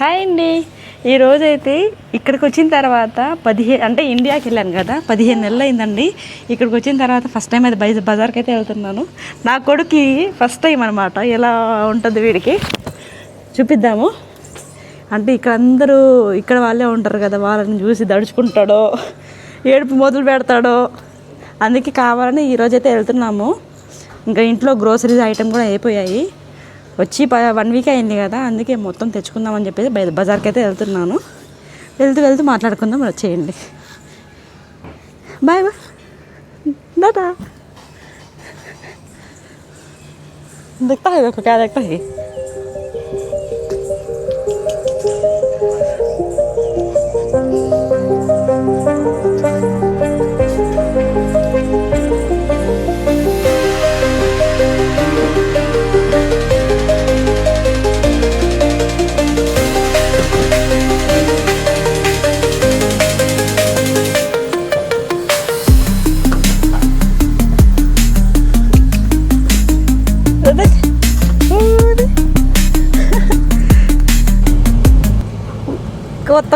Hi అండి. ఈరోజు అయితే ఇక్కడికి వచ్చిన తర్వాత పదిహే అంటే ఇండియాకి వెళ్ళాను కదా పదిహేను నెలలు అయిందండి. ఇక్కడికి వచ్చిన తర్వాత ఫస్ట్ టైం అయితే బై బజార్కి అయితే వెళ్తున్నాను. నా కొడుకు ఫస్ట్ టైం అనమాట ఎలా ఉంటుంది వీడికి? చూపిద్దాము. అంటే ఇక్కడ అందరూ ఇక్కడ వాళ్ళే ఉంటారు కదా వాళ్ళని చూసి దడుచుకుంటాడో ఏడుపు మొదలు పెడతాడో. అందుకే కావాలని ఈరోజైతే వెళ్తున్నాము. ఇంకా ఇంట్లో గ్రోసరీస్ ఐటెం కూడా అయిపోయాయి. వచ్చి వన్ వీక్ అయింది కదా అందుకే మొత్తం తెచ్చుకుందామని చెప్పేసి బజార్కి అయితే వెళ్తున్నాను. వెళ్తూ వెళ్తూ మాట్లాడుకుందాం వచ్చేయండి బాయ్ బాయ్ దాదా ఇది ఒక క్యా దిక్తా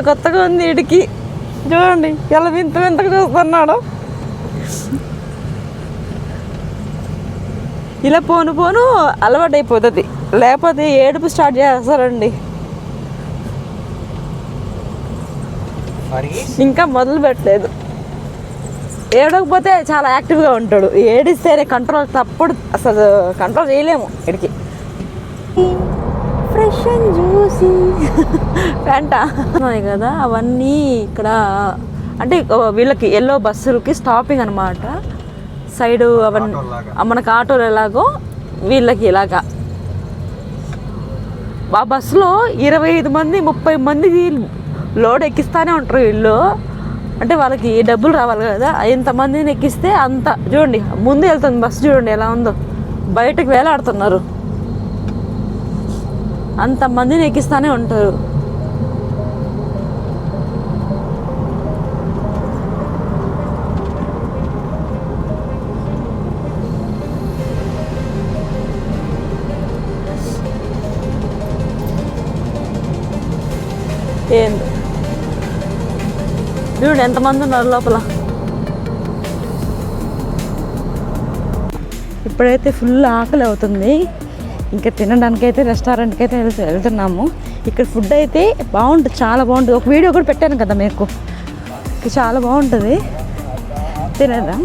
కొత్తగా ఉంది ఇడికి. చూడండి ఎలా వింత వింతగా చూస్తున్నాడు. ఇలా పోను పోను అలవాటు అయిపోతుంది లేకపోతే ఏడుపు స్టార్ట్ చేస్తారండి. ఇంకా మొదలు పెట్టలేదు. ఏడకపోతే చాలా యాక్టివ్గా ఉంటాడు. ఏడిస్తేనే కంట్రోల్ తప్పుడు అసలు కంట్రోల్ చేయలేము ఇడికి. ఫ్రెష్ అండ్ జ్యూసీ పెంట ఉన్నాయి కదా అవన్నీ ఇక్కడ అంటే వీళ్ళకి ఎల్లో బస్సులకి స్టాపింగ్ అనమాట సైడ్ అవన్నీ మనకు ఆటోలు ఎలాగో వీళ్ళకి ఇలాగా. ఆ బస్సులో ఇరవై ఐదు మంది ముప్పై మంది లోడ్ ఎక్కిస్తానే ఉంటారు వీళ్ళు. అంటే వాళ్ళకి డబ్బులు రావాలి కదా ఎంతమందిని ఎక్కిస్తే అంత చూడండి ముందు వెళ్తుంది బస్సు చూడండి ఎలా ఉందో. బయటకు వేలాడుతున్నారు. అంతమందిని ఎక్కిస్తూనే ఉంటారు. ఏంది? చూడండి ఎంతమంది ఉన్నారు లోపల? ఇప్పుడైతే ఫుల్ ఆకలి అవుతుంది. ఇంకా తినడానికి అయితే రెస్టారెంట్కి అయితే వెళ్తూ వెళ్తున్నాము. ఇక్కడ ఫుడ్ అయితే బాగుంటుంది చాలా బాగుంటుంది. ఒక వీడియో కూడా పెట్టాను కదా మీకు. చాలా బాగుంటుంది. తినేద్దాం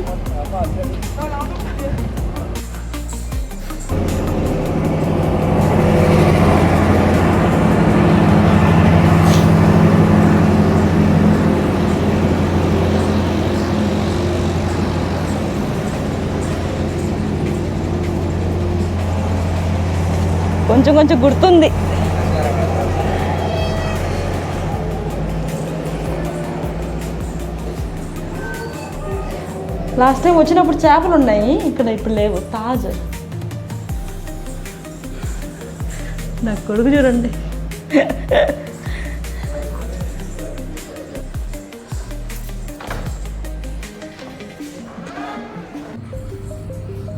కొంచెం కొంచెం గుర్తుంది. లాస్ట్ టైం వచ్చినప్పుడు చేపలు ఉన్నాయి ఇక్కడ ఇప్పుడు లేవు. తాజ్. నా కొడుకు చూడండి.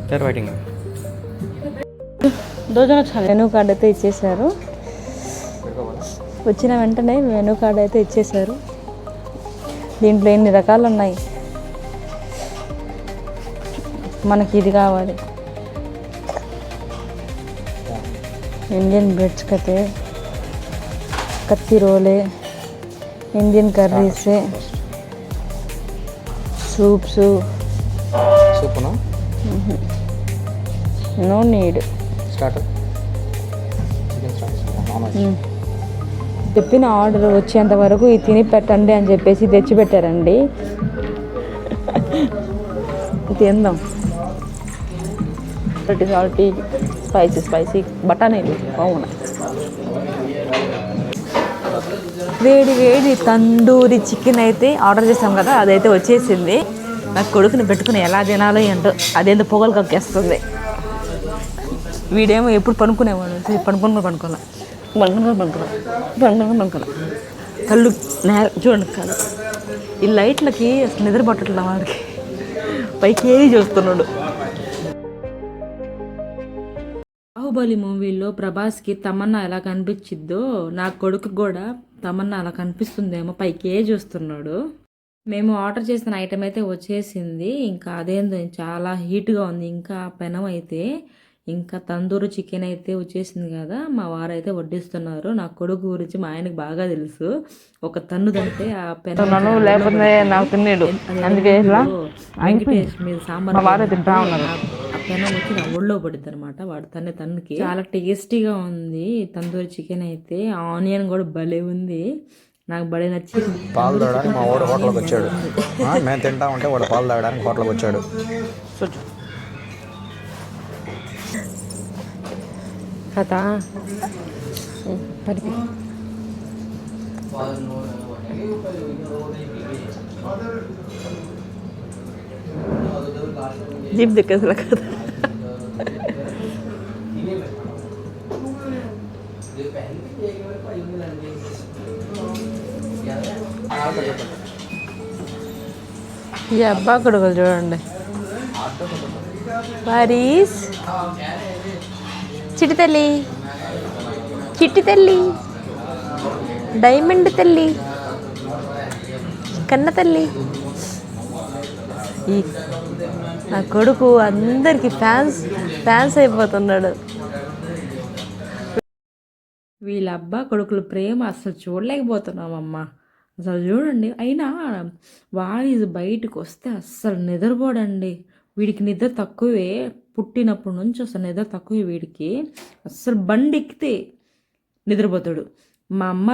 They're వెయిటింగ్ మెనూ కార్డ్ అయితే ఇచ్చేసారు వచ్చిన వెంటనే మెనూ కార్డ్ అయితే ఇచ్చేసారు దీంట్లో ఎన్ని రకాలు ఉన్నాయి? మనకి ఇది కావాలి. ఇండియన్ బ్రెడ్స్ కతే కత్తి రోలే ఇండియన్ కర్రీస్ సూప్స్ సూపునా నో నీడ్ స్టార్టర్ చికెన్ చెప్పిన ఆర్డర్ వచ్చేంత వరకు ఇది తిని పెట్టండి అని చెప్పేసి తెచ్చి పెట్టారండి. తిందాం. సాల్టీ స్పైసీ స్పైసీ బఠానీలు అవును వేడి వేడి తందూరి చికెన్ అయితే ఆర్డర్ చేసాం కదా అదైతే వచ్చేసింది. నా కొడుకుని పెట్టుకుని ఎలా తినాలో ఏంటో అదేందో పొగలు కక్కేస్తుంది. వీడేమో ఎప్పుడు పనుకునేవాడు. పనుకుని పనుకోలే పనుకుని పనుకోలే పనుకుని పనుకోలే కళ్ళు నేర చూడండి కాదు ఈ లైట్లకి అసలు నిద్ర పట్టట్లే వాడికి. పైకి ఏది చూస్తున్నాడు. బాహుబలి మూవీలో ప్రభాస్కి తమన్నా ఎలా కనిపించిద్దో నా కొడుకు కూడా తమన్నా అలా కనిపిస్తుందేమో పైకే చూస్తున్నాడు. మేము ఆర్డర్ చేసిన ఐటెం అయితే వచ్చేసింది. ఇంకా అదేందో చాలా హీట్గా ఉంది. ఇంకా పెనం అయితే ఇంకా తందూరు చికెన్ అయితే వచ్చేసింది కదా మా వారు అయితే వడ్డిస్తున్నారు. నా కొడుకు గురించి మా ఆయనకు బాగా తెలుసు. ఒక తన్ను తంటే ఆ పెనం లేకపోతే నాకు తిన్నాడు. అందుకే ఇలా వెంకటేష్ మీద సాంబార్ మా వారు తింటా ఉన్నారు. ఆ పెనం వచ్చి నా ఒళ్ళో పడుద్ది అనమాట వాడు తన్నే తన్నుకి. చాలా టేస్టీగా ఉంది తందూరి చికెన్ అయితే. ఆనియన్ కూడా భలే ఉంది. నాకు భలే నచ్చింది. పాలు తాగడానికి మా వాడు హోటల్కి వచ్చాడు. ఆ, మేము తింటా ఉంటే వాడు పాలు తాగడానికి హోటల్కి వచ్చాడు. కథ పరిపి జీప్ దిక్కేసలా కదా ఈ అబ్బా కొడుకులు చూడండి పారీస్ చిటి తల్లి చిట్టి తల్లి డైమండ్ తల్లి కన్న తల్లి. ఈ నా కొడుకు అందరికి ఫ్యాన్స్ ఫ్యాన్స్ అయిపోతున్నాడు. వీళ్ళ అబ్బా కొడుకుల ప్రేమ అసలు చూడలేకపోతున్నామమ్మా. అసలు చూడండి అయినా వాయిస్ బయటకు వస్తే అస్సలు నిద్రపోడండి. వీడికి నిద్ర తక్కువే పుట్టినప్పటి నుంచి అసలు నిద్ర తక్కువే వీడికి. అస్సలు బండి ఎక్కితే నిద్రపోతాడు. మా అమ్మ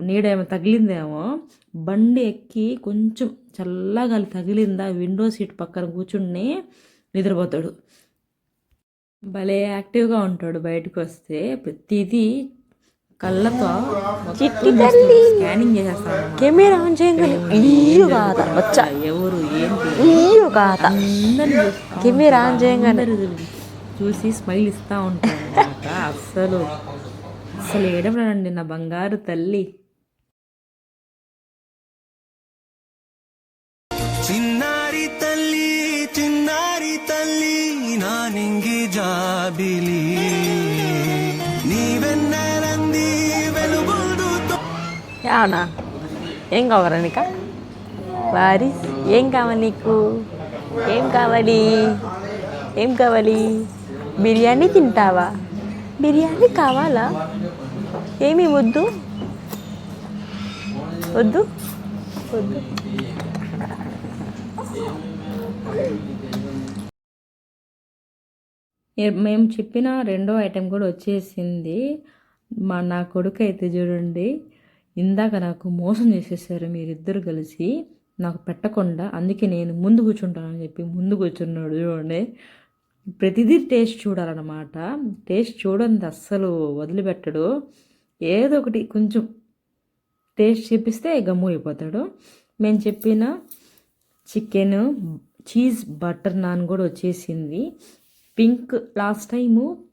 నీడేమో తగిలిందేమో బండి ఎక్కి కొంచెం చల్లగా తగిలిందా విండో సీట్ పక్కన కూర్చుని నిద్రపోతాడు. భలే యాక్టివ్గా ఉంటాడు బయటకు వస్తే ప్రతిదీ కళ్ళతో చిట్టి తల్లి. స్కానింగ్ చేసేస్తాను కెమెరా ఆన్ చేయగానే ఇల్లు కాద వచ్చా. ఎవరు ఏంటి? ఇల్లు కాద కెమెరా ఆన్ చేయగానే. చూసి స్మైల్ ఇస్తా ఉంటాను అస్సలు. అసలు ఏడవనండి నా బంగారు తల్లి. చిన్నారి తల్లి చిన్నారి తల్లి నా నింగి జాబిలీ. అవునా? ఏం కావాలా నీకా? వారిస్ ఏం కావాలి నీకు? ఏం కావాలి? ఏం కావాలి? బిర్యానీ తింటావా? బిర్యానీ కావాలా? ఏమి వద్దు? వద్దు? వద్దు. మేము చెప్పిన రెండో ఐటెం కూడా వచ్చేసింది. మా నా కొడుకు అయితే చూడండి. ఇందాక నాకు మోసం చేసేసారు మీరిద్దరు కలిసి నాకు పెట్టకుండా అందుకే నేను ముందు కూర్చుంటానని చెప్పి ముందు కూర్చున్నాడు చూడండి. ప్రతిదీ టేస్ట్ చూడాలన్నమాట. టేస్ట్ చూడండి అస్సలు వదిలిపెట్టడు. ఏదో ఒకటి కొంచెం టేస్ట్ చెప్పిస్తే గమ్ము అయిపోతాడు. మేము చెప్పిన చికెన్ చీజ్ బటర్ నాన్ కూడా వచ్చేసింది. Pink last time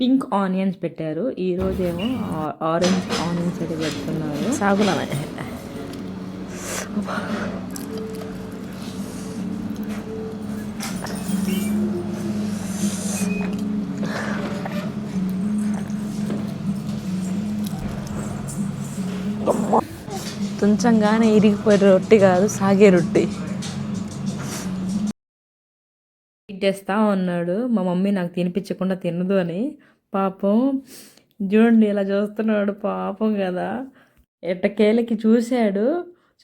pink onions పెట్టారు. ఈరోజు ఏమో ఆరెంజ్ ఆనియన్స్ అయితే పెడుతున్నారు. సాగులమే తుంచంగానే ఇరిగిపోయే రొట్టి కాదు సాగే రొట్టి. తిట్టేస్తా ఉన్నాడు మా మమ్మీ నాకు తినిపించకుండా తినదు అని. పాపం చూడండి ఇలా చూస్తున్నాడు పాపం కదా. ఎట్టకేలకి చూశాడు.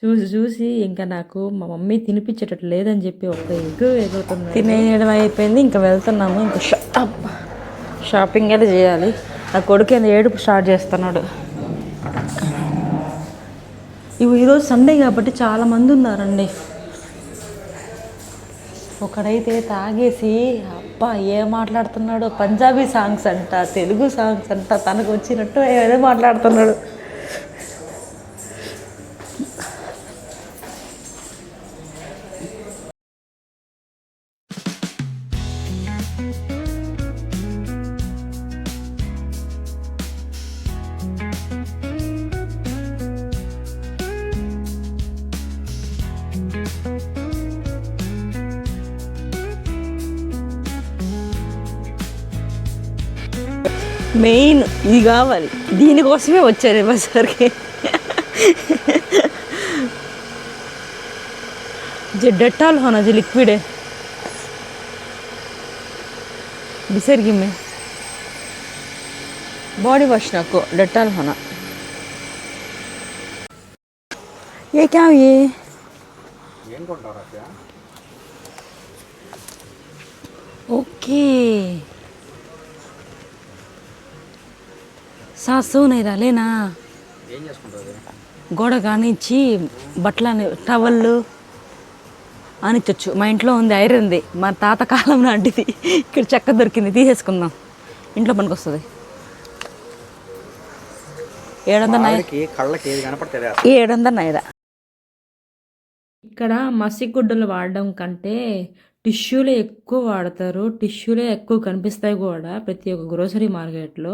చూసి చూసి ఇంకా నాకు మా మమ్మీ తినిపించేటట్టు లేదని చెప్పి ఒక ఎగ్గు ఎగురుతున్నాడు. తినేయడం అయిపోయింది. ఇంకా వెళ్తున్నాము. ఇంకా షాప్ షాపింగ్ అయితే చేయాలి. నా కొడుకు ఏదో ఏడుపు స్టార్ట్ చేస్తున్నాడు. ఇవి ఈరోజు సండే కాబట్టి చాలామంది ఉన్నారండి. ఒకడైతే తాగేసి అబ్బా ఏం మాట్లాడుతున్నాడు? పంజాబీ సాంగ్స్ అంట తెలుగు సాంగ్స్ అంట తనకు వచ్చినట్టు ఏదో మాట్లాడుతున్నాడు. మెయిన్ ఇది కావాలి దీనికోసమే వచ్చారు బజార్కి जे डेटॉल होना जो लिक्विड है बिसर में बॉडी वॉश रखो डेटॉल होना ये क्या हुई ये ఏం కొంటావు రాజా ओके సాసు నైరా లేనా? గోడ కానిచ్చి బట్టలు అని టవళ్ళు అనిచ్చొచ్చు మా ఇంట్లో ఉంది ఐరన్ది మా తాత కాలం నాటిది. ఇక్కడ చెక్క దొరికింది తీసేసుకుందాం. ఇంట్లో పనికొస్తుంది. ఏడందర నై ఆవిడకి కళ్ళకి ఏది కనపడుతుంది ఏడందర నైరా. ఇక్కడ మసిగుడ్డలు వాడడం కంటే టిష్యూలే ఎక్కువ వాడతారు. టిష్యూలే ఎక్కువ కనిపిస్తాయి కూడా ప్రతి ఒక్క గ్రోసరీ మార్కెట్లో.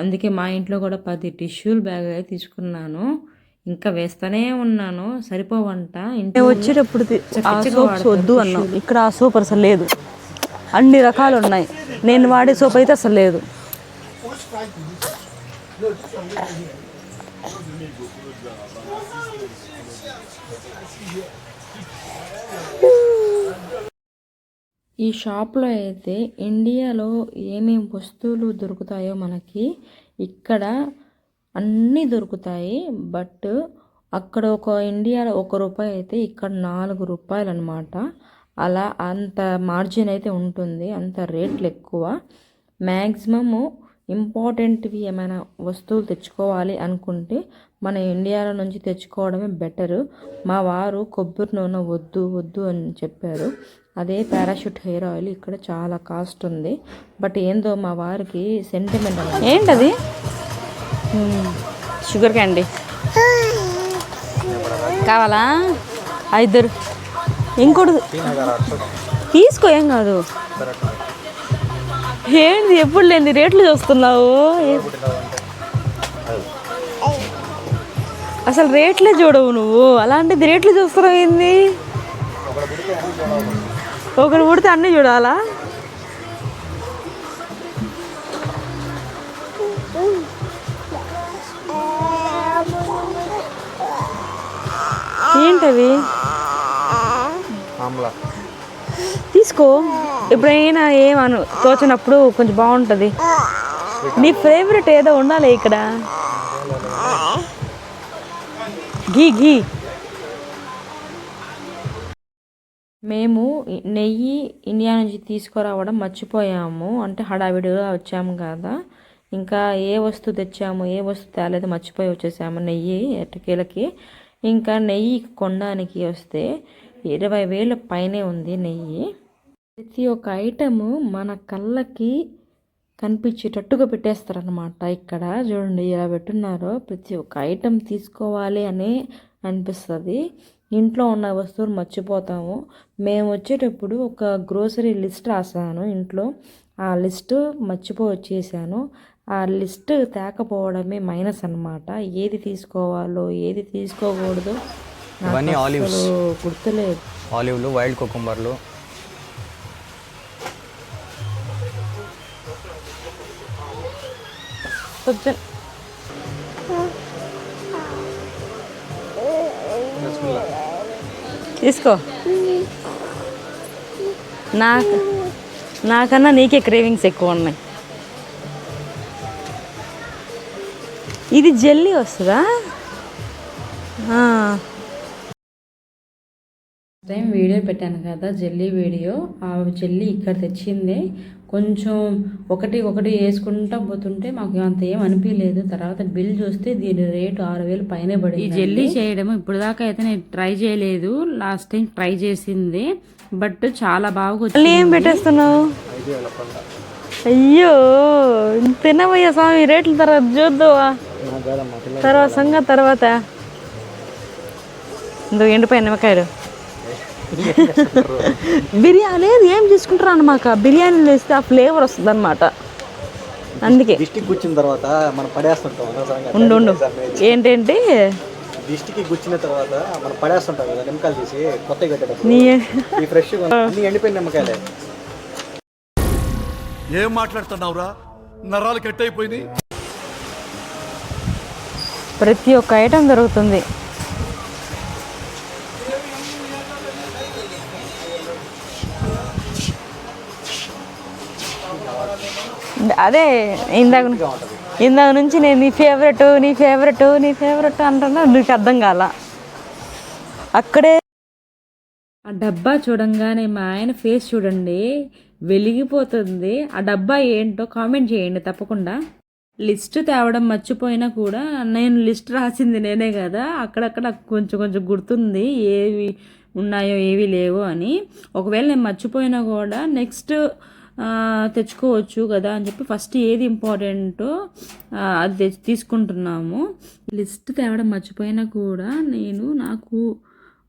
అందుకే మా ఇంట్లో కూడా పది టిష్యూలు బ్యాగ్ అయితే తీసుకున్నాను. ఇంకా వేస్తూనే ఉన్నాను. సరిపోవంట. మేము వచ్చేటప్పుడు సోప్స్ వద్దు అన్నాం. ఇక్కడ ఆ సోప్ అసలు లేదు. అన్ని రకాలు ఉన్నాయి. నేను వాడే సోప్ అయితే అసలు లేదు. ఈ షాప్లో అయితే ఇండియాలో ఏమేమి వస్తువులు దొరుకుతాయో మనకి ఇక్కడ అన్నీ దొరుకుతాయి. బట్ అక్కడ ఒక ఇండియాలో ఒక రూపాయి అయితే ఇక్కడ నాలుగు రూపాయలు అనమాట అలా అంత మార్జిన్ అయితే ఉంటుంది. అంత రేట్లు ఎక్కువ. మ్యాక్సిమము ఇంపార్టెంట్వి ఏమైనా వస్తువులు తెచ్చుకోవాలి అనుకుంటే మన ఇండియాలో నుంచి తెచ్చుకోవడమే బెటరు. మా వారు కొబ్బరి నూనె వద్దు వద్దు అని చెప్పారు. అదే పారాషూట్ హెయిర్ ఆయిల్ ఇక్కడ చాలా కాస్ట్ ఉంది. బట్ ఏందో మా వారికి సెంటిమెంట్ ఏంటది? షుగర్ క్యాండీ కావాలా? ఇద్దరు ఇంకోటి తీసుకో ఏం కాదు. ఏంటి ఎప్పుడు లేని రేట్లు చూస్తున్నావు. అసలు రేట్లే చూడవు నువ్వు. అలాంటిది రేట్లు చూస్తున్నావు ఏంది? ఒకరు పుడితే అన్నీ చూడాలా? ఏంటవి తీసుకో. ఎప్పుడైనా ఏమను తోచినప్పుడు కొంచెం బాగుంటుంది. నీ ఫేవరెట్ ఏదో ఉండాలి ఇక్కడ. గీ గీ. మేము నెయ్యి ఇండియా నుంచి తీసుకురావడం మర్చిపోయాము. అంటే హడావిడిగా వచ్చాము కదా. ఇంకా ఏ వస్తువు తెచ్చాము ఏ వస్తువు తేలేదు మర్చిపోయి వచ్చేసాము నెయ్యి ఎట్టకేలకి ఇంకా నెయ్యి కొనడానికి వస్తే ఇరవై వేల పైనే ఉంది నెయ్యి. ప్రతి ఒక్క ఐటము మన కళ్ళకి కనిపించేటట్టుగా పెట్టేస్తారనమాట ఇక్కడ. చూడండి ఇలా పెట్టున్నారో. ప్రతి ఒక్క ఐటెం తీసుకోవాలి అని అనిపిస్తుంది. ఇంట్లో ఉన్న వస్తువులు మర్చిపోతాము. మేము వచ్చేటప్పుడు ఒక గ్రోసరీ లిస్ట్ రాసాను ఇంట్లో. ఆ లిస్ట్ మర్చిపోయి వచ్చేసాను ఆ లిస్ట్ తేకపోవడమే మైనస్ అన్నమాట. ఏది తీసుకోవాలో ఏది తీసుకోకూడదు ఇవన్నీ గుర్తులేదు. ఆలివ్లు వైల్డ్ కుకుంబర్లు. కొంచెం తీసుకో. నాకు నాకన్నా నీకే క్రేవింగ్స్ ఎక్కువ ఉన్నాయి. ఇది జెల్లీ వస్తుందా? ఆ. టైం వీడియో పెట్టాను కదా జెల్లీ వీడియో. ఆ జెల్లీ ఇక్కడ తెచ్చింది. కొంచెం ఒకటి ఒకటి వేసుకుంటా పోతుంటే మాకు అంత ఏం అనిపించలేదు తర్వాత బిల్ చూస్తే దీని రేటు ఆరు వేలు పైనే పడింది ఈ జెల్లీ చేయడం ఇప్పుడు దాకా అయితే నేను ట్రై చేయలేదు. లాస్ట్ టైం ట్రై చేసింది. బట్ చాలా బాగా ఏం పెట్టేస్తున్నావు? అయ్యో తినవయ్యా స్వామి రేట్ల తర్వాత చూద్దావా? తర్వాత సంగతి తర్వాత. ఇందో ఎండిపోయిన నిమ్మకాయలు. బిర్యానీ లేదు ఏం తీసుకుంటారు అన్నమాట బిర్యానీలో వేస్తే ఆ ఫ్లేవర్ వస్తుంది అనమాట అందుకే. దిష్టికి గుచ్చిన తర్వాత మనం పడేస్తుంటాం. ఉండు ఉండు. ఏంటేంటి? దిష్టికి గుచ్చిన తర్వాత మనం పడేస్తుంటాం కదా నిమ్మకాయలు తీసి కొత్తగా కట్టేటప్పుడు. నీ ఈ ఫ్రెష్ అన్ని ఎండిపోయిన నిమ్మకాయలే. ఏం మాట్లాడుతున్నావురా? నరాలు కట్ అయిపోయినాయి ప్రతి ఒక్క ఐటెం దొరుకుతుంది. అదే ఇందాక ఇందాక నుంచి నేను నీ ఫేవరెట్ నీ ఫేవరెట్ నీ ఫేవరెట్ అంటున్నా నీకు అర్థం కాల. అక్కడే ఆ డబ్బా చూడంగానే మా ఆయన ఫేస్ చూడండి వెలిగిపోతుంది. ఆ డబ్బా ఏంటో కామెంట్ చేయండి తప్పకుండా. లిస్ట్ తేవడం మర్చిపోయినా కూడా నేను లిస్ట్ రాసింది నేనే కదా అక్కడక్కడ కొంచెం కొంచెం గుర్తుంది ఏవి ఉన్నాయో ఏవి లేవో అని. ఒకవేళ నేను మర్చిపోయినా కూడా నెక్స్ట్ తెచ్చుకోవచ్చు కదా అని చెప్పి ఫస్ట్ ఏది ఇంపార్టెంటో అది తెచ్చి తీసుకుంటున్నాము. లిస్ట్ తేవడం మర్చిపోయినా కూడా నేను నాకు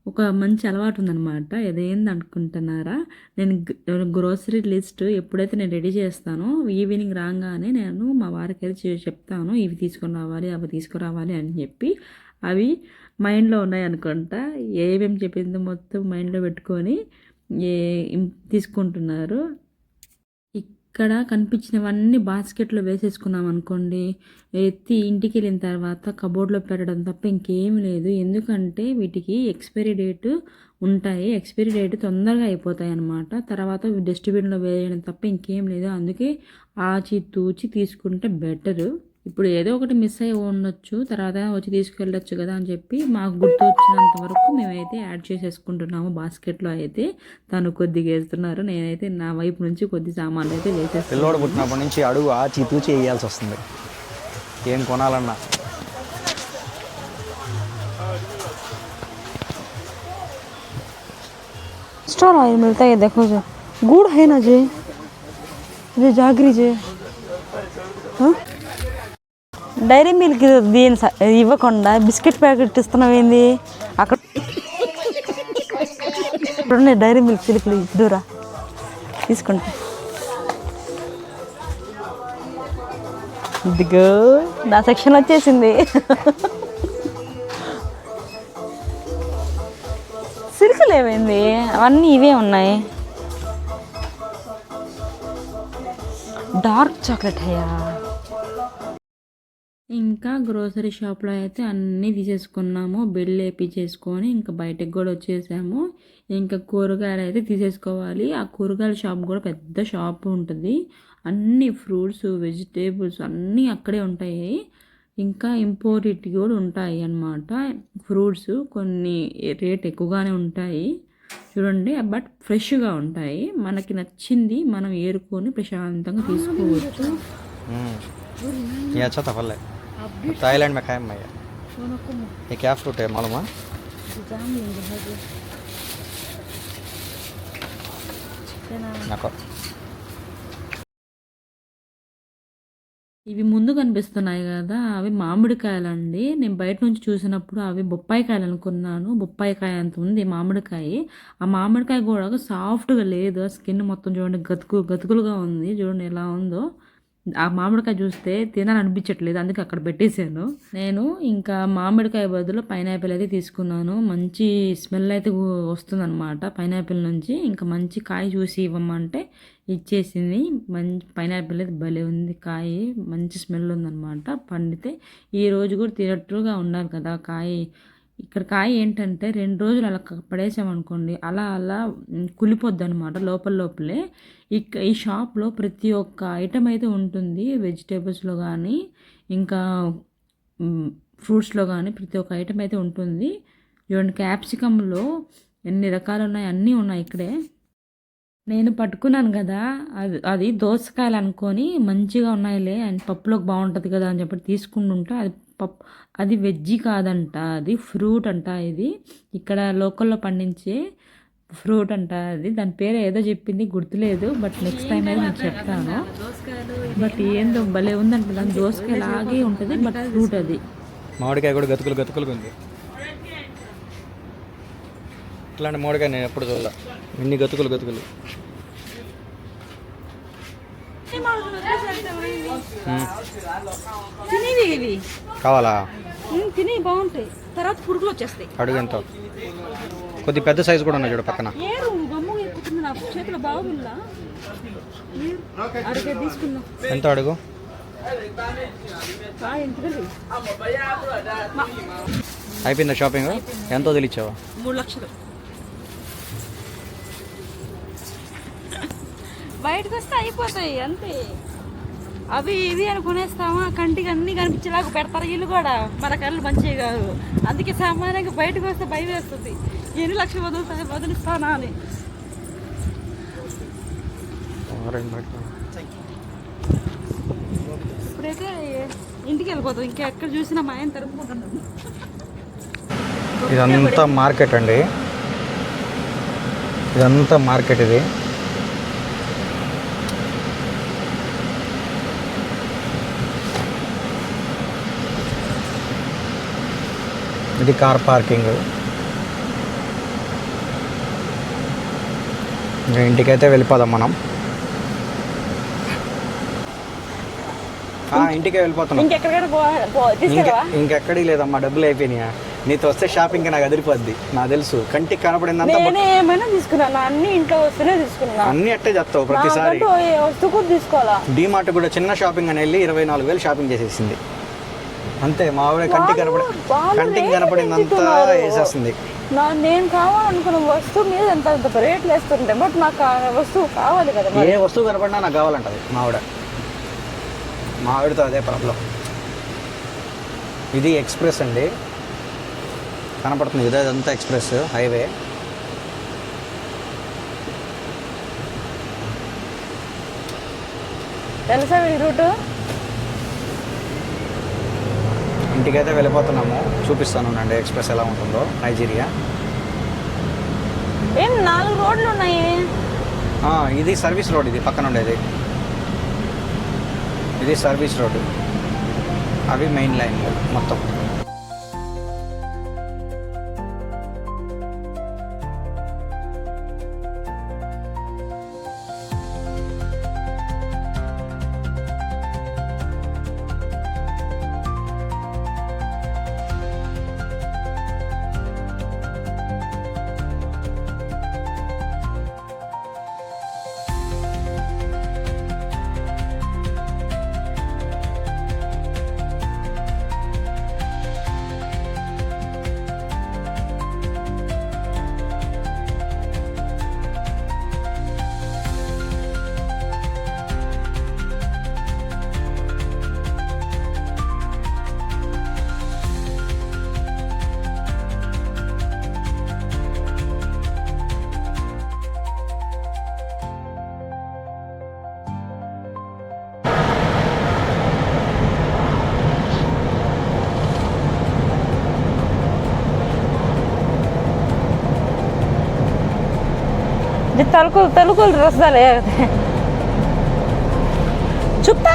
ఒక మంచి అలవాటు ఉందన్నమాట. అదేంది అనుకుంటున్నారా? నేను గ్రోసరీ లిస్ట్ ఎప్పుడైతే నేను రెడీ చేస్తానో ఈవినింగ్ రాగానే నేను మా వారికి అయితే చెప్తాను ఇవి తీసుకొని రావాలి అవి తీసుకురావాలి అని చెప్పి. అవి మైండ్లో ఉన్నాయి అనుకుంటా. ఏమేమి చెప్పిందో మొత్తం మైండ్లో పెట్టుకొని ఏ తీసుకుంటున్నారు. ఇక్కడ కనిపించినవన్నీ బాస్కెట్లో వేసేసుకున్నాం అనుకోండి. ఎత్తి ఇంటికి వెళ్ళిన తర్వాత కబోర్డ్లో పెట్టడం తప్ప ఇంకేం లేదు. ఎందుకంటే వీటికి ఎక్స్పైరీ డేట్ ఉంటాయి. ఎక్స్పైరీ డేట్ తొందరగా అయిపోతాయి అన్నమాట. తర్వాత డస్ట్బిన్లో వేయడం తప్ప ఇంకేం లేదు. అందుకే ఆచి తూచి తీసుకుంటే బెటరు. ఇప్పుడు ఏదో ఒకటి మిస్ అయి ఉండొచ్చు తర్వాత వచ్చి తీసుకెళ్ళొచ్చు కదా అని చెప్పి మాకు గుర్తు వచ్చినంత వరకు మేమైతే యాడ్ చేసేసుకుంటున్నాము బాస్కెట్లో అయితే తను కొద్దిగా వేస్తున్నారు నేనైతే నా వైపు నుంచి కొద్ది సామాన్లు అయితే వేసేస్తాను పిల్లోడు పుట్టినప్పటి నుంచి అడుగు ఆచి తూచి వేయాల్సి వస్తుంది ఏం కొనాలన్నా स्टॉल ऑयल मिलता है देखो जो गुड़ है ना जे जे जागरी जे డైరీ మిల్క్ దీని ఇవ్వకుండా బిస్కెట్ ప్యాకెట్ ఇస్తున్నావు ఏంది? అక్కడ ఇప్పుడున్న ఉన్నాయి డైరీ మిల్క్ చిలుకలు దూరా తీసుకుంటా. ఇదిగో నా సెక్షన్ వచ్చేసింది. సిల్కులు ఏమైంది అవన్నీ ఇవే ఉన్నాయి. డార్క్ చాక్లెట్ అయ్యా. ఇంకా గ్రోసరీ షాప్లో అయితే అన్నీ తీసేసుకున్నాము. బిల్ వేపించేసుకొని ఇంకా బయటకు కూడా వచ్చేసాము. ఇంకా కూరగాయలు అయితే తీసేసుకోవాలి. ఆ కూరగాయల షాప్ కూడా పెద్ద షాప్ ఉంటుంది. అన్ని ఫ్రూట్స్ వెజిటేబుల్స్ అన్నీ అక్కడే ఉంటాయి. ఇంకా ఇంపోరిట్ కూడా ఉంటాయి అన్నమాట. ఫ్రూట్స్ కొన్ని రేట్ ఎక్కువగానే ఉంటాయి. చూడండి బట్ ఫ్రెష్గా ఉంటాయి. మనకి నచ్చింది మనం ఏరుకొని ప్రశాంతంగా తీసుకోవచ్చు. थाईलैंड में खाया मैं ये ये क्या फ्रूट है मालूम है నాకు ఇవి ముందు కనిపిస్తున్నాయి కదా అవి మామిడికాయలండి నేను బయట నుంచి చూసినప్పుడు అవి బొప్పాయి కాయలు అనుకున్నాను బొప్పాయి కాయ అంత ఉంది మామిడికాయ ఆ మామిడికాయ కూడా సాఫ్ట్గా లేదు స్కిన్ మొత్తం చూడండి గతుకు గతుకులుగా ఉంది చూడండి ఎలా ఉందో ఆ మామిడికాయ చూస్తే తినాలనిపించట్లేదు అందుకే అక్కడ పెట్టేశాను. నేను ఇంకా మామిడికాయ బదులు పైనాపిల్ అయితే తీసుకున్నాను. మంచి స్మెల్ అయితే వస్తుందన్నమాట పైనాపిల్ నుంచి. ఇంకా మంచి కాయ చూసి ఇవ్వమంటే ఇచ్చేసింది. మంచి పైనాపిల్ అయితే భలే ఉంది కాయ. మంచి స్మెల్ ఉందన్నమాట. పండితే ఈ రోజు కూడా తినట్టుగా ఉండాలి కదా కాయ. ఇక్కడ కాయ ఏంటంటే రెండు రోజులు అలా పడేసామనుకోండి అలా అలా కులిపోద్ది అనమాట లోపల లోపలే. ఇక ఈ షాప్లో ప్రతి ఒక్క ఐటెం అయితే ఉంటుంది వెజిటేబుల్స్లో కానీ ఇంకా ఫ్రూట్స్లో కానీ ప్రతి ఒక్క ఐటెం అయితే ఉంటుంది. చూడండి క్యాప్సికంలో ఎన్ని రకాలు ఉన్నాయి అన్నీ ఉన్నాయి ఇక్కడే. నేను పట్టుకున్నాను కదా అది అది దోసకాయలు అనుకొని మంచిగా ఉన్నాయిలే అండ్ పప్పులోకి బాగుంటుంది కదా అని చెప్పి తీసుకుంటుంటే అది పప్పు అది వెజ్జి కాదంట అది ఫ్రూట్ అంట ఇది. ఇక్కడ లోకల్లో పండించే ఫ్రూట్ అంట అది. దాని పేరు ఏదో చెప్పింది గుర్తులేదు బట్ నెక్స్ట్ టైం అయితే నేను చెప్తాను. బట్ ఏందో భలే ఉందంట దాని దోసకాయ లాగే ఉంటుంది బట్ ఫ్రూట్ అది. మామిడికాయ కూడా గతుకులు గతుకులుగా ఉంది. ఇట్లాంటి మామిడికాయ నేను ఎప్పుడు చూడలే. ఇన్ని గతుకులు గతుకులు. కావాలా? తిని బాగుంటాయి. తర్వాత పురుగులు వచ్చేస్తాయి. అడుగు ఎంత కొద్ది పెద్ద సైజు కూడా ఉన్నాయి చూడు పక్కన. ఏరు గమ్ము ఎక్కుతుంది నా చేతిలో బాగుందా? అడిగే? తీసుకున్నాం ఎంత అడుగు? అయిపోయిందా షాపింగ్ ఎంత వదిలిచ్చావా? మూడు లక్షలు. బయటకు వస్తే అయిపోతాయి అంతే. అవి ఇవి అనుకునేస్తామా కంటికి అన్ని కనిపించేలాగా పెడతారు వీళ్ళు కూడా. మన కళ్ళు మంచివి కాదు అందుకే సామాన్యంగా బయటకు వస్తే భయం వేస్తుంది. ఎన్ని లక్షలు వదులుతాయి? వదిలిస్తానా అని. ఇప్పుడైతే ఇంటికి వెళ్ళిపోతాం. ఇంకా ఎక్కడ చూసినా మా ఆయన తరుముకుంటున్నాం ఇదంతా మార్కెట్ అండి. ఇదంతా మార్కెట్ ఇది. ఇది కార్ పార్కింగ్. ఇంటికైతే వెళ్ళిపోదాం మనం. ఇంటికే వెళ్ళిపోతున్నాం. ఇంకెక్కడికి లేదమ్మా డబ్బులు అయిపోయినాయా? నీతో వస్తే షాపింగ్ నాకు అదిరిపోద్ది నాకు తెలుసు. కంటికి కనపడిందంతా ఏమైనా తీసుకున్నాను అన్ని ఇంట్లో వస్తూనే తీసుకున్నా అన్ని అట్టే చెప్తావు ప్రతిసారి. నాకంటూ ఏ వస్తువు కూడా తీసుకోవాలా? డీమార్ట్ కూడా చిన్న షాపింగ్ అని వెళ్ళి ఇరవై నాలుగు వేలు షాపింగ్ చేసేసింది. అంతే మా ఆవిడ కంటికి కనపడి కంటికి కనపడిందంతా. వేసేస్తుంది. నా నేను కావాలనుకున్న వస్తువు మీద ఎంత అంత రేట్లు వేస్తుంటే బట్ నాకు ఆ వస్తువు కావాలి కదా ఏ వస్తువు కనపడినా నాకు కావాలంటది మా ఆవిడ. మా ఆవిడతో అదే ప్రాబ్లం. ఇది ఎక్స్ప్రెస్ అండి. కనపడుతుంది కదా ఇదంతా ఎక్స్ప్రెస్ హైవే. తెలుసా ఈ రూట్? ఇంటికైతే వెళ్ళిపోతున్నాము. చూపిస్తాను అండి ఎక్స్ప్రెస్ ఎలా ఉంటుందో నైజీరియా. ఏం నాలుగు రోడ్లు ఉన్నాయి? ఇది సర్వీస్ రోడ్ ఇది పక్కన ఉండేది. ఇది సర్వీస్ రోడ్డు అవి మెయిన్ లైన్ మొత్తం. తలుకులు తలుకులు రసాలే చుక్తా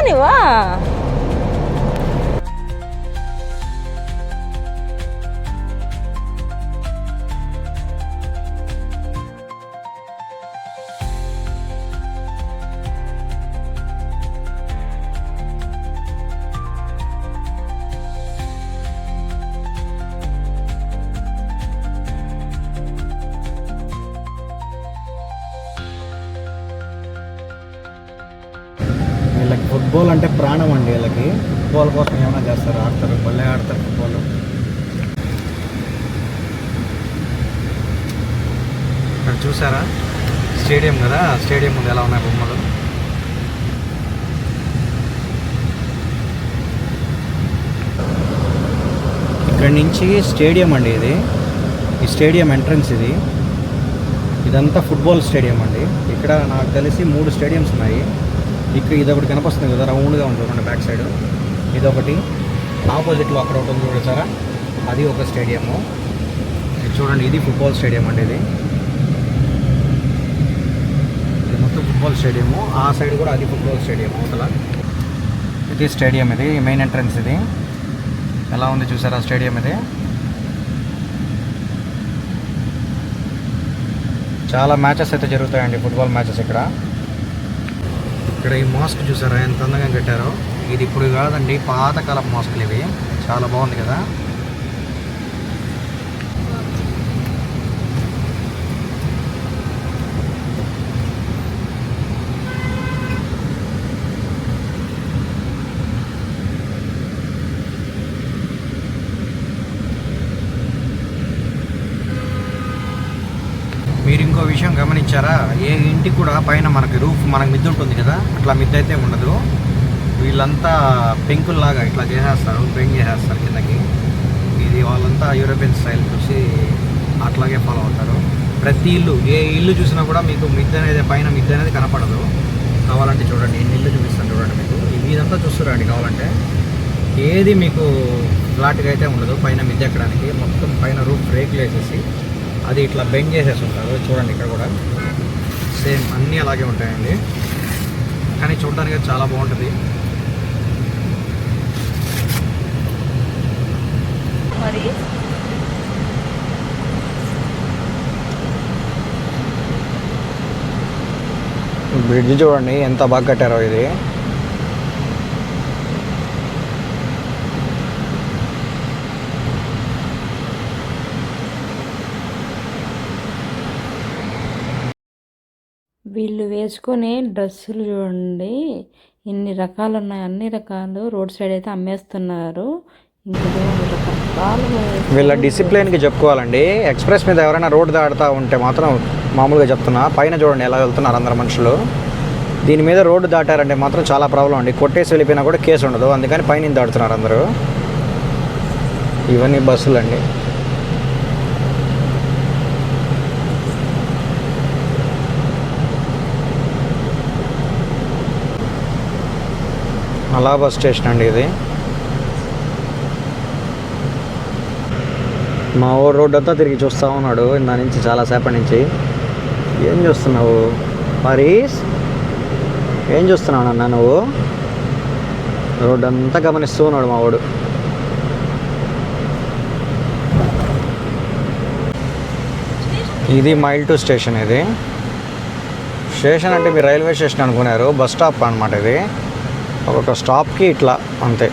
ప్రాణం అండి వీళ్ళకి. ఫుట్బాల్ కోసం ఏమైనా చేస్తారు? ఆడతారు భలే ఆడతారు ఫుట్బాల్. ఇక్కడ చూసారా? స్టేడియం కదా? స్టేడియం ముందు ఎలా ఉన్నాయి బొమ్మలు? ఇక్కడ నుంచి స్టేడియం అండి ఇది. ఈ స్టేడియం ఎంట్రన్స్ ఇది. ఇదంతా ఫుట్బాల్ స్టేడియం అండి. ఇక్కడ నాకు తెలిసి మూడు స్టేడియంస్ ఉన్నాయి. ఇక్కడ ఇది ఒకటి కనిపిస్తుంది కదా రౌండ్గా ఉంది చూడండి బ్యాక్ సైడ్. ఇదొకటి ఆపోజిట్లో అక్కడ ఒకటి ఉంది చూసారా అది ఒక స్టేడియము. ఇది చూడండి ఇది ఫుట్బాల్ స్టేడియం అండి ఇది. ఇది మొత్తం ఫుట్బాల్ స్టేడియము. ఆ సైడ్ కూడా అది ఫుట్బాల్ స్టేడియం అవతల. ఇది స్టేడియం ఇది మెయిన్ ఎంట్రన్స్ ఇది. ఎలా ఉంది చూసారా స్టేడియం ఇది? చాలా మ్యాచెస్ అయితే జరుగుతాయండి ఫుట్బాల్ మ్యాచెస్ ఇక్కడ. ఇక్కడ ఈ మాస్క్ చూసారా? ఎంత అందంగా కట్టారో. ఇది ఇప్పుడు కాదండి పాతకాలం మాస్కులు ఇవి. చాలా బాగుంది కదా. విషయం గమనించారా? ఏ ఇంటికి కూడా పైన మనకి రూఫ్ మనకు మిద్దె ఉంటుంది కదా? అట్లా మిద్దె అయితే ఉండదు. వీళ్ళంతా పెంకుల్లాగా ఇట్లా చేసేస్తారు పెంక్ చేసేస్తారు కిందకి. ఇది వాళ్ళంతా యూరోపియన్ స్టైల్ చూసి అట్లాగే ఫాలో అవుతారు. ప్రతి ఇల్లు ఏ ఇల్లు చూసినా కూడా మీకు మిద్దె అనేది పైన మిద్దె అనేది కనపడదు. కావాలంటే చూడండి ఎన్ని ఇల్లు చూపిస్తాను చూడండి మీకు. ఇదంతా చూస్తారండి కావాలంటే. ఏది మీకు ఫ్లాట్గా అయితే ఉండదు పైన మిద్దె ఎక్కడానికి. మొత్తం పైన రూఫ్ బ్రేక్లు వేసేసి అది ఇట్లా బెండ్ చేసేసి ఉంటారు. చూడండి ఇక్కడ కూడా. సేమ్ అన్నీ అలాగే ఉంటాయండి. కానీ చూడడానికి చాలా బాగుంటుంది. మరి? బ్రిడ్జ్ చూడండి ఎంత బాగా కట్టారో ఇది. వీళ్ళు వేసుకునే డ్రెస్సులు చూడండి. ఎన్ని రకాలు ఉన్నాయి అన్ని రకాలు. రోడ్ సైడ్ అయితే అమ్మేస్తున్నారు. వీళ్ళ డిసిప్లిన్కి చెప్పుకోవాలండి. ఎక్స్ప్రెస్ మీద ఎవరైనా రోడ్ దాడుతూ ఉంటే మాత్రం మామూలుగా చెప్తున్నా. పైన చూడండి ఎలా వెళ్తున్నారు అందరు మనుషులు. దీని మీద రోడ్డు దాటారంటే మాత్రం చాలా ప్రాబ్లం అండి. కొట్టేసి వెళ్ళిపోయినా కూడా కేసు ఉండదు. అందుకని పైన దాడుతున్నారు అందరూ. ఇవన్నీ బస్సులు అండి అలా బస్ స్టేషన్ అండి ఇది. మా ఊరు రోడ్డు అంతా తిరిగి చూస్తూ ఉన్నాడు. నా నుంచి చాలాసేపటి నుంచి. ఏం చూస్తున్నావు? హరీష్? ఏం చూస్తున్నావు అన్న నువ్వు? రోడ్డు అంతా గమనిస్తూ ఉన్నాడు మా వాడు ఇది మైల్ టు స్టేషన్ ఇది. స్టేషన్ అంటే మీరు రైల్వే స్టేషన్ అనుకున్నారు. బస్ స్టాప్ అనమాట ఇది. ఒక్కొక్క స్టాప్కి ఇట్లా అంతే.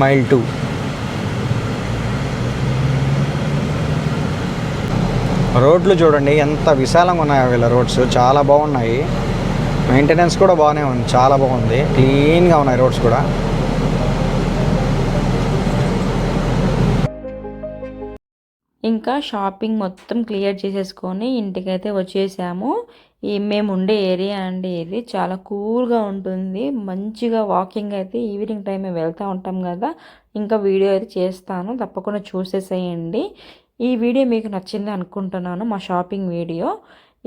Mile two. రోడ్లు చూడండి ఎంత విశాలంగా ఉన్నాయో వీళ్ళ రోడ్స్. చాలా బాగున్నాయి. మెయింటెనెన్స్ కూడా బాగానే ఉంది చాలా బాగుంది. క్లీన్గా ఉన్నాయి రోడ్స్ కూడా. ఇంకా షాపింగ్ మొత్తం క్లియర్ చేసేసుకొని ఇంటికైతే వచ్చేసాము. ఈ మేము ఉండే ఏరియా అండి ఇది. చాలా కూల్గా ఉంటుంది. మంచిగా వాకింగ్ అయితే ఈవినింగ్ టైం వెళ్తూ ఉంటాం కదా. ఇంకా వీడియో అయితే చేస్తాను. తప్పకుండా చూసేసేయండి. ఈ వీడియో మీకు నచ్చింది అనుకుంటున్నాను మా షాపింగ్ వీడియో.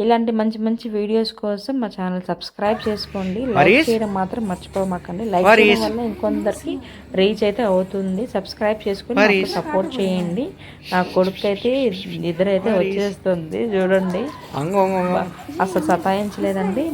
ఇలాంటి మంచి మంచి వీడియోస్ కోసం మా ఛానల్ సబ్స్క్రైబ్ చేసుకోండి. లైక్ చేయడం మాత్రం మర్చిపోమాకండి. లైక్ చేయడం వల్ల ఇంకొందరికి రీచ్ అయితే అవుతుంది. సబ్స్క్రైబ్ చేసుకుని సపోర్ట్ చేయండి. నా కొడుకు అయితే నిద్ర అయితే వచ్చేస్తుంది. చూడండి. అసలు సతాయించలేదండి.